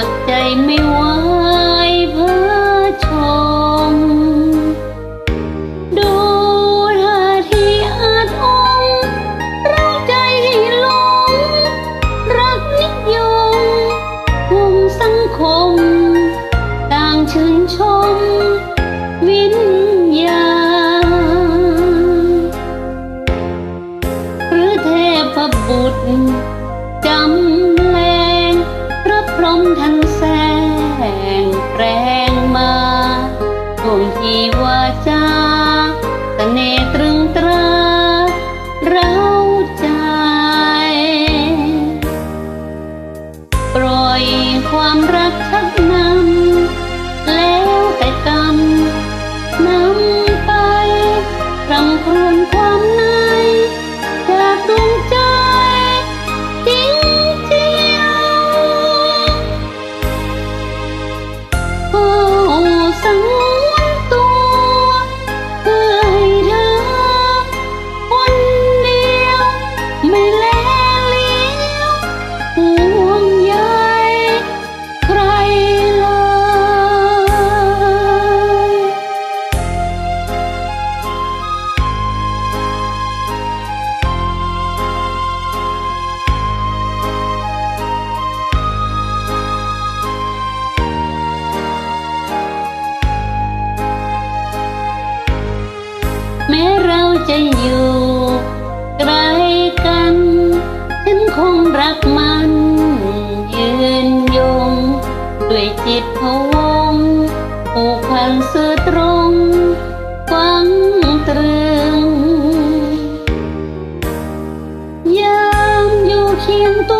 ักใจไม่ไหวเพื่อชม ดูท่าทีอาจองเราใจให้หลง รักนิยมวงสังคม ต่างชื่นชม วิญญาณหรือเทพบุตรจำ ทันแสงแรงมาดวงที่วาจา แม้เราจะอยู่ไกลกัน ฉันคงรักมัน ยืนยง ด้วยจิตพวงผูกพันสื่อตรงฟังตรึงยามอยู่เคียงตัว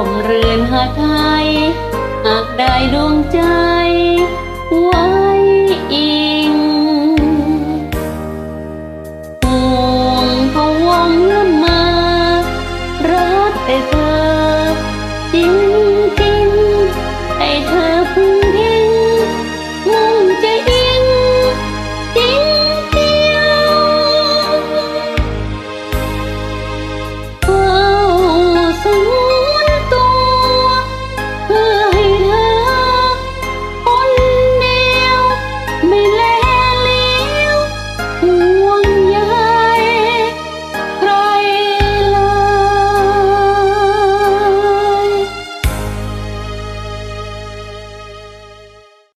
ร่มเรือนหาไทยหากได้ดวงใจ